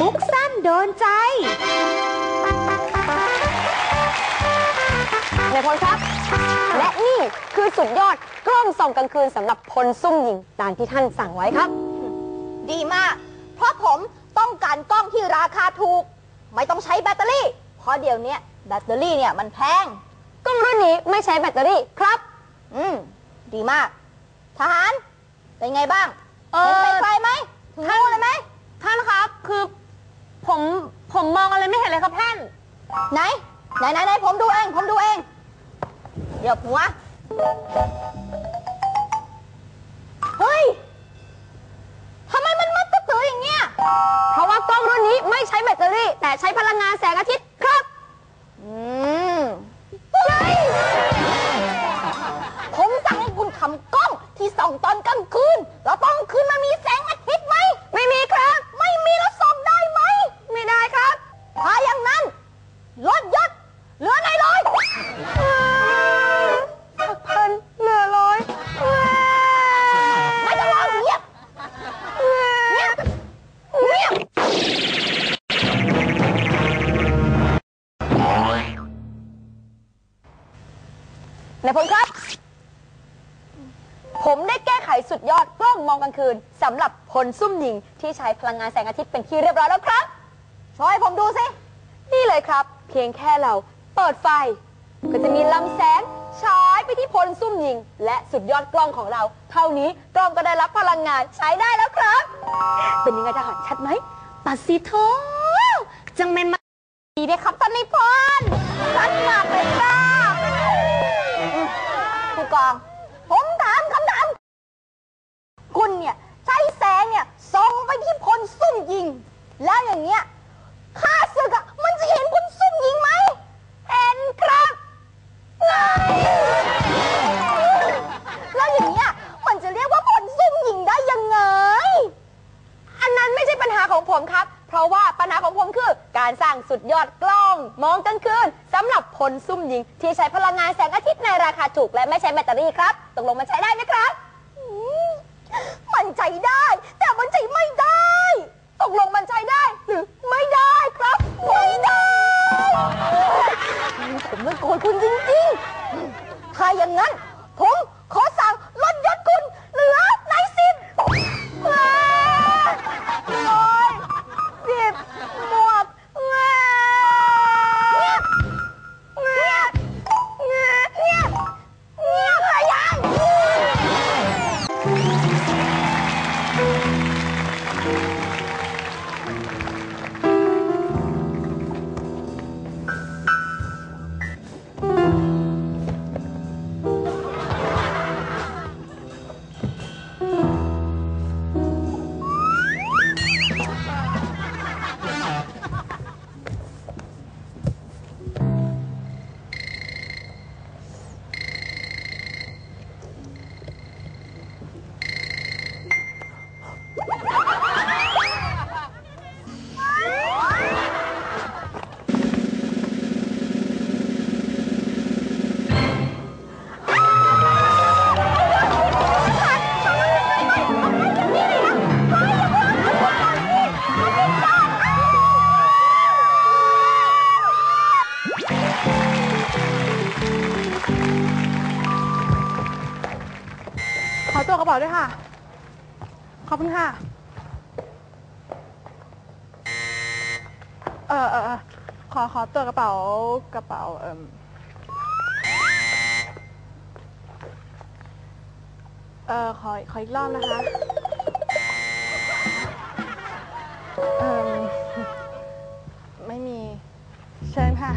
มุกสั้นโดนใจในพลครับ และนี่คือสุดยอดกล้องส่องกลางคืนสำหรับพลซุ่มยิงตามที่ท่านสั่งไว้ครับ ดีมาก เพราะผมต้องการกล้องที่ราคาถูก ไม่ต้องใช้แบตเตอรี่ เพราะเดี๋ยวเนี้ยแบตเตอรี่เนี่ยมันแพงกล้องรุ่นนี้ไม่ใช้แบตเตอรี่ครับ อืม ดีมาก ทหาร เป็นไงบ้างเอ่อเห็นเป็นใครไหมถึงรู้เลยไหมท่านครับคือ ผมผมมองอะไรไม่เห็นเลยครับท่าน ไหน ไหนไหนไหนผมดูเอง ผมดูเอง เดี๋ยวหัว เฮ้ยทำไมมันมัดตื้อๆอย่างเงี้ย เพราะว่ากล้องรุ่นนี้ไม่ใช้แบตเตอรี่ แต่ใช้พลังงานแสงอาทิตย์ครับ อืม ในพลครับ ผมได้แก้ไขสุดยอดกล้องมองกลางคืนสำหรับพลซุ่มยิงที่ใช้พลังงานแสงอาทิตย์เป็นที่เรียบร้อยแล้วครับช่วยผมดูสิ นี่เลยครับ เพียงแค่เราเปิดไฟ ก็จะมีลำแสงฉายไปที่พลซุ่มยิง และสุดยอดกล้องของเรา เท่านี้กล้องก็ได้รับพลังงานใช้ได้แล้วครับ เป็นยังไงทหารชัดไหมปัสสิโทจังเมนมาดีเลยครับท่านนิพนธ์ชัดมากเลยครับ กอง ผมถามคำถาม คุณเนี่ย ใช้แสงเนี่ยส่องไปที่พลซุ่มยิง แล้วอย่างเงี้ย การสร้างสุดยอดกล้อง มองกลางคืนสำหรับพลซุ่มยิง ที่ใช้พลังงานแสงอาทิตย์ในราคาถูก และไม่ใช้แบตเตอรี่ครับตกลงมันใช้ได้ไหมครับมันใจได้ แต่มันใจไม่ได้ตกลงมันใช้ได้หรือไม่ได้ครับ ไม่ได้ผมไม่โกรธคุณจริงๆถ้าอย่างนั้นผม อตัวกระเป๋าด้วยค่ะ ขอบคุณค่ะ เออเออเออขอขอตัวกระเป๋ากระเป๋าเอ่มเออขอขออีกรอบนะคะ เออไม่มี เชิญค่ะ